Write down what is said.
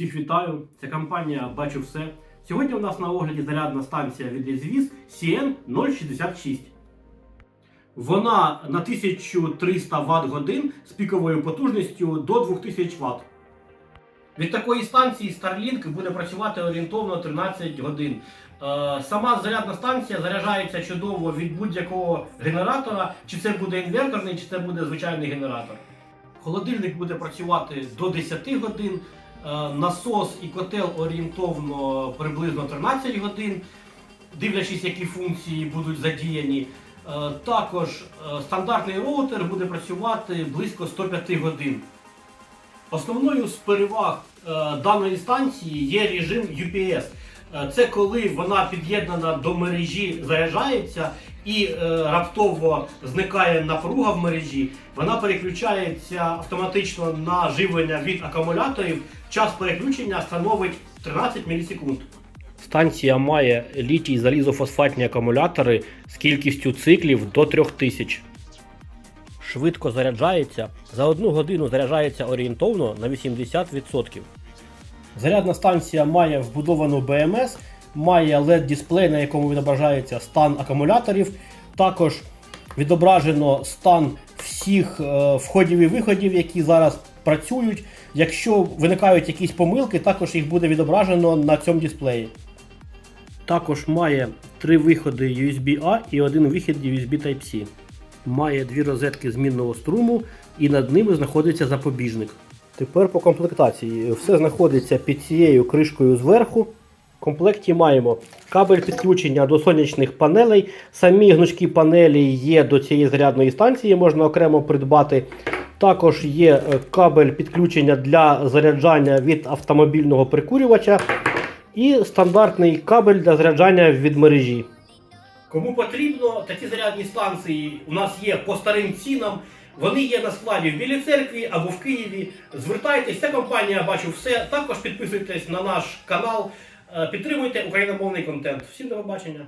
Всіх вітаю! Це компанія Бачу все. Сьогодні у нас на огляді зарядна станція від Лізвіз CN066. Вона на 1300 Вт годин з піковою потужністю до 2000 Вт. Від такої станції Starlink буде працювати орієнтовно 13 годин. Е, Сама зарядна станція заряджається чудово від будь-якого генератора, чи це буде інверторний, чи це буде звичайний генератор. Холодильник буде працювати до 10 годин, насос і котел орієнтовно приблизно 13 годин, дивлячись, які функції будуть задіяні. Е, Також е, стандартний роутер буде працювати близько 105 годин. Основною з переваг е, даної станції є режим UPS. Е, Це коли вона під'єднана до мережі, заряджається і е, раптово зникає напруга в мережі. Вона переключається автоматично на живлення від акумуляторів. Час переключення становить 13 мілісекунд. Станція має літій залізофосфатні акумулятори з кількістю циклів до 3000 швидко заряджається. За одну годину заряджається орієнтовно на 80%. Зарядна станція має вбудовану BMS, має LED-дисплей, на якому відображається стан акумуляторів. Також відображено стан всіх е, входів і виходів, які зараз працюють. Якщо виникають якісь помилки, також їх буде відображено на цьому дисплеї. Також має три виходи USB-A і один вихід USB Type-C. Має дві розетки змінного струму і над ними знаходиться запобіжник. Тепер по комплектації. Все знаходиться під цією кришкою зверху. В комплекті маємо кабель підключення до сонячних панелей. Самі гнучкі панелі є до цієї зарядної станції, можна окремо придбати. Також є е, кабель підключення для заряджання від автомобільного прикурювача і стандартний кабель для заряджання від мережі. Кому потрібно, такі зарядні станції у нас є по старим цінам. Вони є на складі в Білій церкві або в Києві. Звертайтесь, ця компанія бачу все. Також підписуйтесь на наш канал, е, підтримуйте україномовний контент. Всім до побачення!